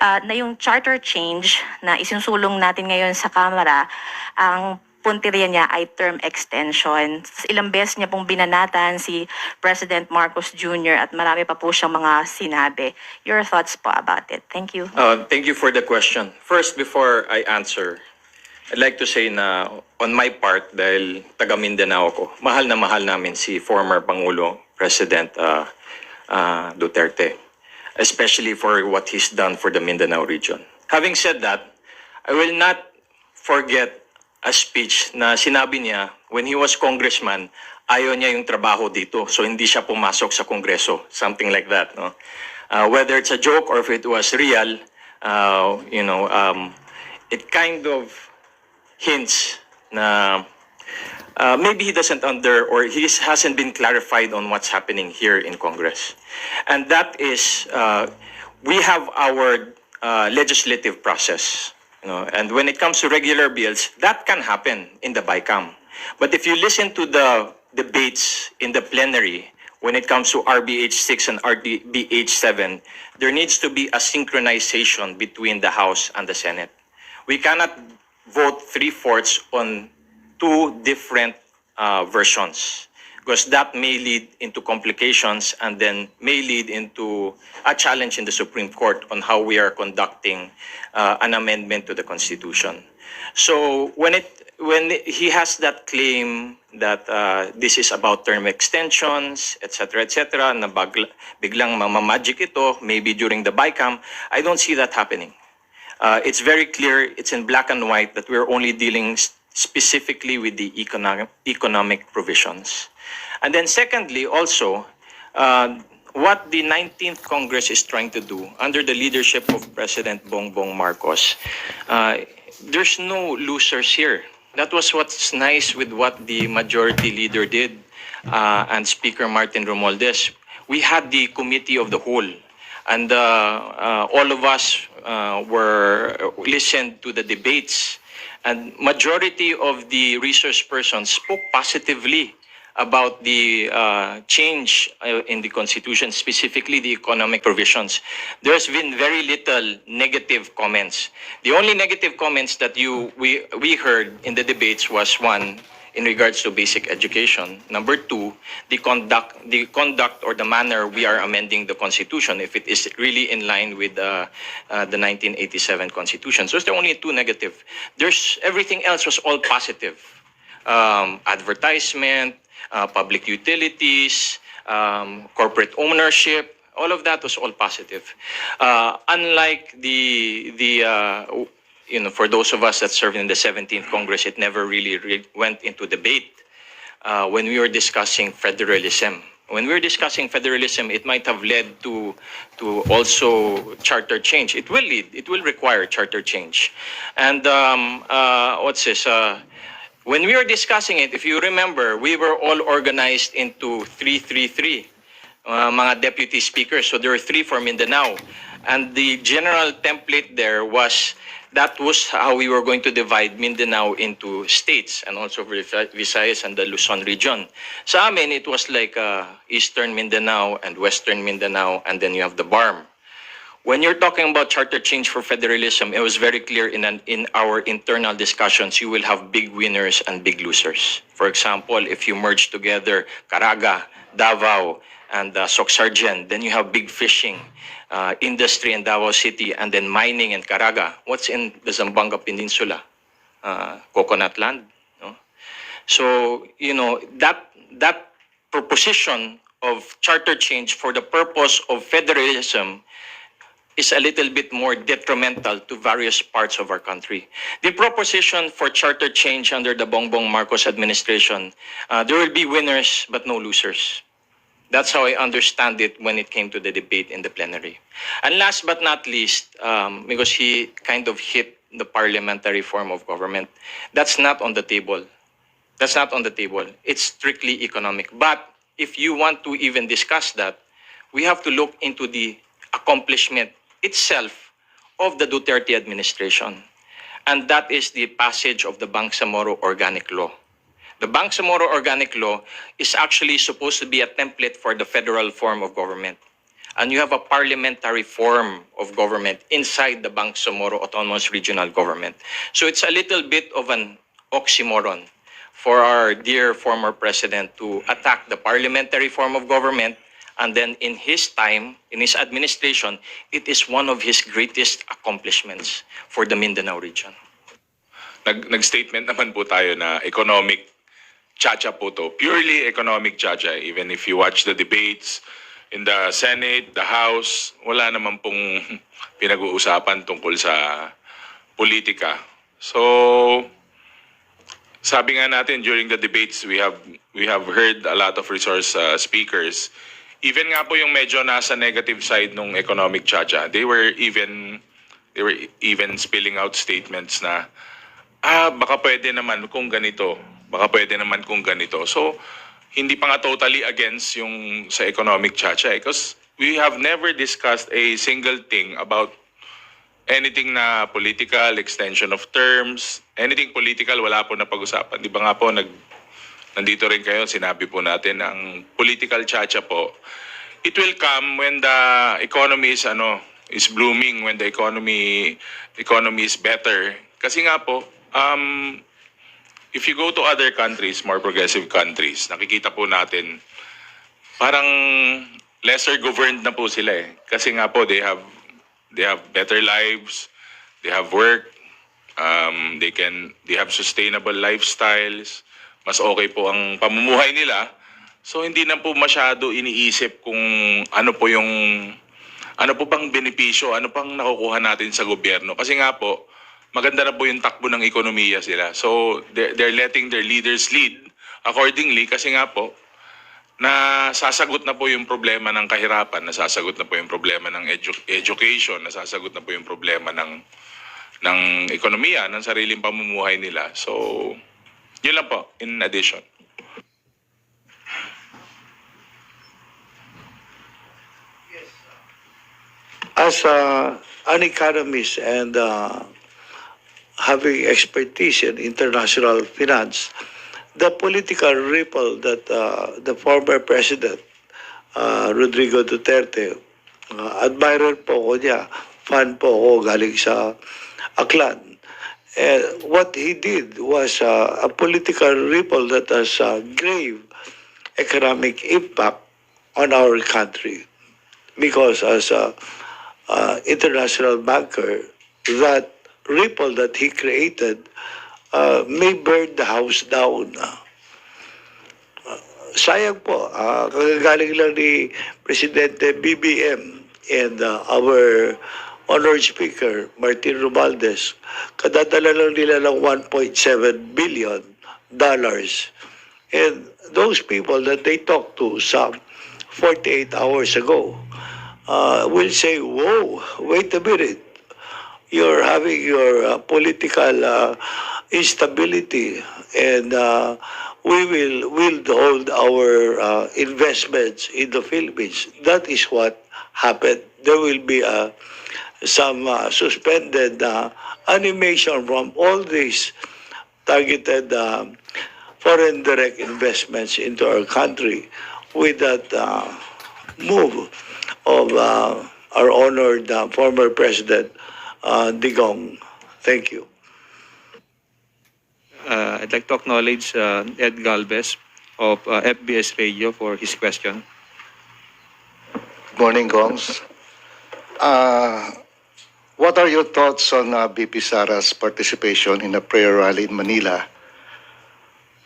ah, na yung charter change na isinusulong natin ngayon sa Kamara, ang punteriya niya ay term extension. Ilang beses niya pong binanatan si President Marcos Jr. at marami pa po siyang mga sinabi. Your thoughts po about it. Thank you. Uh, thank you for the question. First, before I answer, I'd like to say na on my part, dahil taga Mindanao ako, mahal na mahal namin si former Pangulo President uh, uh, Duterte, especially for what he's done for the Mindanao region. Having said that, I will not forget a speech na sinabi niya when he was congressman, ayaw niya yung trabaho dito. So hindi siya pumasok sa kongreso. Something like that. No? Uh, whether it's a joke or if it was real, uh, you know, um, it kind of hints na uh, maybe he doesn't under or he hasn't been clarified on what's happening here in Congress. And that is, uh, we have our uh, legislative process. You know, and when it comes to regular bills, that can happen in the BICAM. But if you listen to the debates in the plenary, when it comes to RBH 6 and RBH 7, there needs to be a synchronization between the House and the Senate. We cannot vote three fourths on two different uh, versions because that may lead into complications and then may lead into a challenge in the Supreme Court on how we are conducting uh, an amendment to the Constitution. So when it when he has that claim that uh, this is about term extensions, etc., etc., na bagla, biglang mamamagic ito, maybe during the BICAM, I don't see that happening. Uh, it's very clear, it's in black and white that we're only dealing specifically with the economic, economic provisions. And then secondly, also, uh, what the 19th Congress is trying to do under the leadership of President Bongbong Marcos, uh, there's no losers here. That was what's nice with what the majority leader did uh, and Speaker Martin Romualdez. We had the committee of the whole and uh, uh, all of us uh, were listened to the debates and majority of the research persons spoke positively about the uh, change uh, in the constitution specifically the economic provisions. There's been very little negative comments. The only negative comments that you we we heard in the debates was one in regards to basic education. Number two, the conduct, the conduct or the manner we are amending the constitution, if it is really in line with uh, uh, the 1987 constitution. So it's only two negative. There's everything else was all positive. Um, advertisement, uh, public utilities, um, corporate ownership. All of that was all positive. Uh, unlike the the uh, you know, for those of us that served in the 17th Congress, it never really re- went into debate uh, when we were discussing federalism. When we were discussing federalism, it might have led to to also charter change. It will lead. It will require charter change. And um, uh, what's this? Uh, when we were discussing it, if you remember, we were all organized into 333 uh, mga deputy speakers. So there were three for Mindanao. And the general template there was that was how we were going to divide Mindanao into states and also Visayas and the Luzon region. Sa amin, it was like uh, Eastern Mindanao and Western Mindanao, and then you have the BARM. When you're talking about charter change for federalism, it was very clear in an, in our internal discussions, you will have big winners and big losers. For example, if you merge together Caraga, Davao, and uh, Soxargen, then you have big fishing, uh, industry in Davao City, and then mining in Caraga. What's in the Zamboanga Peninsula? Uh, coconut land. No? So, you know, that, that proposition of charter change for the purpose of federalism is a little bit more detrimental to various parts of our country. The proposition for charter change under the Bongbong Marcos administration, uh, there will be winners but no losers. That's how I understand it when it came to the debate in the plenary. And last but not least, um, because he kind of hit the parliamentary form of government, that's not on the table. That's not on the table. It's strictly economic. But if you want to even discuss that, we have to look into the accomplishment itself of the Duterte administration. And that is the passage of the Bangsamoro Organic Law. The Bangsamoro Organic Law is actually supposed to be a template for the federal form of government. and you have a parliamentary form of government inside the Bangsamoro Autonomous Regional Government. So it's a little bit of an oxymoron for our dear former president to attack the parliamentary form of government and then in his time, in his administration, it is one of his greatest accomplishments for the Mindanao region. nag, nag-statement naman po tayo na economic chacha po. Purely economic chacha. Even if you watch the debates in the Senate, the House, wala naman pong pinag-uusapan tungkol sa politika. So, sabi nga natin during the debates, we have we have heard a lot of resource uh, speakers. Even nga po yung medyo nasa negative side nung economic chacha, they were even they were even spilling out statements na ah, baka pwede naman kung ganito. Baka pwede naman kung ganito. So, hindi pa nga totally against yung sa economic chacha eh. Because we have never discussed a single thing about anything na political, extension of terms, anything political, wala po na pag-usapan. Di ba nga po, nag, nandito rin kayo, sinabi po natin, ang political chacha po, it will come when the economy is, ano, is blooming, when the economy, economy is better. Kasi nga po, um, if you go to other countries, more progressive countries, nakikita po natin, parang lesser governed na po sila eh. Kasi nga po, they have they have better lives, they have work, um, they can they have sustainable lifestyles, mas okay po ang pamumuhay nila. So hindi na po masyado iniisip kung ano po yung ano po bang benepisyo, ano pang nakukuha natin sa gobyerno. Kasi nga po, maganda na po yung takbo ng ekonomiya sila. So they're, letting their leaders lead accordingly kasi nga po, na sasagot na po yung problema ng kahirapan, nasasagot na po yung problema ng edu- education, nasasagot na po yung problema ng ng ekonomiya, ng sariling pamumuhay nila. So, yun lang po, in addition. as uh, an economist and uh, having expertise in international finance, the political ripple that uh, the former president uh, Rodrigo Duterte, uh, admirer po ko niya, fan po ko galing sa Aklan. And what he did was uh, a political ripple that has uh, grave economic impact on our country because as a uh, international banker, that ripple that he created uh, may burn the house down. Uh, sayang po, uh, kagagaling lang ni Presidente BBM and uh, our honored speaker, Martin Romualdez, kadadala lang nila ng 1.7 billion dollars. And those people that they talked to some 48 hours ago uh, will say, whoa, wait a minute. You're having your uh, political uh, instability and uh, we will will hold our uh, investments in the Philippines. That is what happened. There will be uh, some uh, suspended uh, animation from all these targeted um, foreign direct investments into our country with that uh, move of uh, our honored uh, former president uh, Digong. Thank you. Uh, I'd like to acknowledge uh, Ed Galvez of uh, FBS Radio for his question. Good morning, Gongs. Uh, what are your thoughts on uh, BP Sara's participation in a prayer rally in Manila,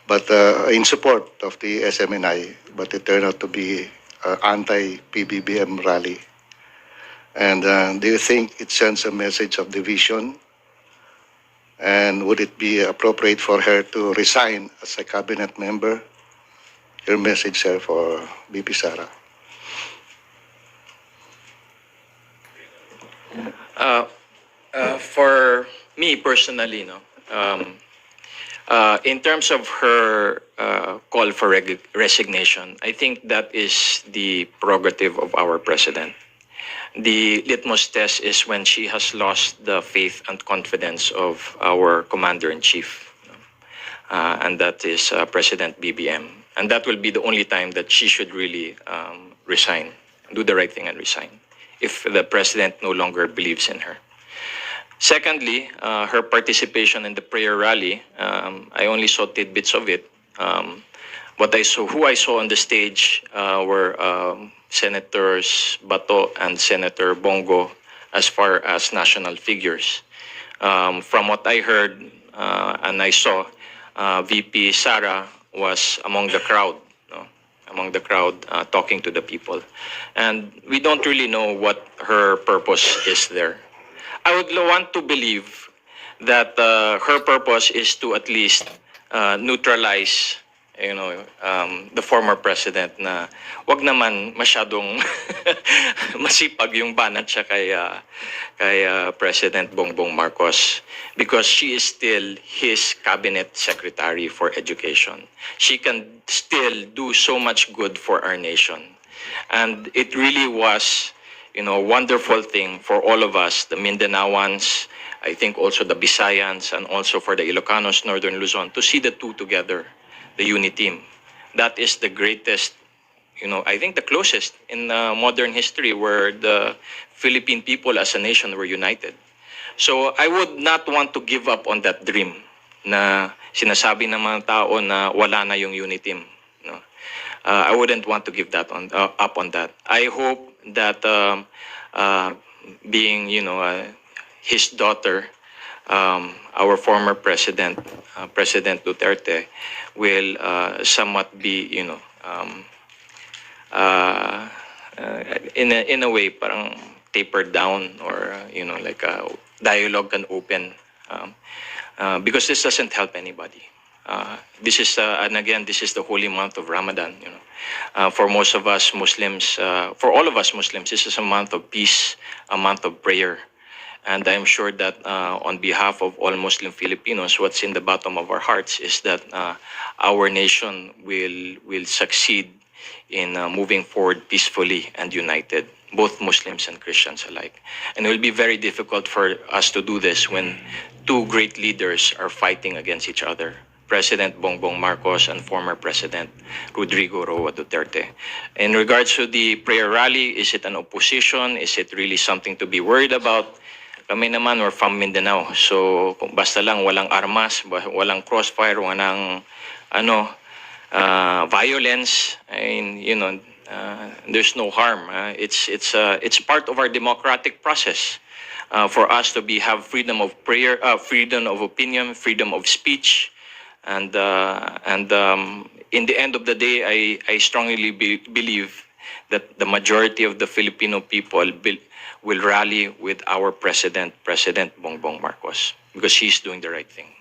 but uh, in support of the SMNI, but it turned out to be uh, anti-PBBM rally? And uh, do you think it sends a message of division? And would it be appropriate for her to resign as a cabinet member? Your message, sir, for BP Sara. Uh, uh, for me personally, no, um, uh, in terms of her uh, call for resignation, I think that is the prerogative of our president. The litmus test is when she has lost the faith and confidence of our commander in chief, uh, and that is uh, President BBM. And that will be the only time that she should really um, resign. do the right thing and resign if the president no longer believes in her. Secondly, uh, her participation in the prayer rally, um, I only saw tidbits of it. Um, what I saw, who I saw on the stage uh, were um, Senators Bato and Senator Bongo as far as national figures. Um, from what I heard uh, and I saw, uh, VP Sara was among the crowd, no? among the crowd uh, talking to the people. And we don't really know what her purpose is there. I would want to believe that uh, her purpose is to at least uh, neutralize you know um, the former president na wag naman masyadong masipag yung banat siya kay uh, kay uh, President Bongbong Marcos because she is still his cabinet secretary for education. She can still do so much good for our nation. And it really was you know, wonderful thing for all of us, the Mindanaoans, I think also the Bisayans, and also for the Ilocanos, Northern Luzon, to see the two together, the uni team. That is the greatest, you know, I think the closest in uh, modern history where the Philippine people as a nation were united. So I would not want to give up on that dream na sinasabi ng mga tao na wala na yung uni team. No? uh, I wouldn't want to give that on uh, up on that. I hope that um, uh, being you know uh, his daughter, um, our former president, uh, President Duterte, will uh, somewhat be you know um, uh, uh, in a, in a way parang tapered down or uh, you know like a dialogue can open um, uh, because this doesn't help anybody. Uh, this is uh, and again this is the holy month of Ramadan. You know, uh, for most of us Muslims, uh, for all of us Muslims, this is a month of peace, a month of prayer, and I'm sure that uh, on behalf of all Muslim Filipinos, what's in the bottom of our hearts is that uh, our nation will will succeed in uh, moving forward peacefully and united, both Muslims and Christians alike. And it will be very difficult for us to do this when two great leaders are fighting against each other. President Bongbong Marcos and former President Rodrigo Roa Duterte. In regards to the prayer rally, is it an opposition? Is it really something to be worried about? Kami naman, we're from Mindanao. So, basta lang walang armas, walang crossfire, walang ano, uh, violence, mean, you know, uh, there's no harm. Uh, it's it's uh, it's part of our democratic process uh, for us to be have freedom of prayer, uh, freedom of opinion, freedom of speech, and uh, and um, in the end of the day, I I strongly be, believe that the majority of the Filipino people will, rally with our president, President Bongbong Marcos, because he's doing the right thing.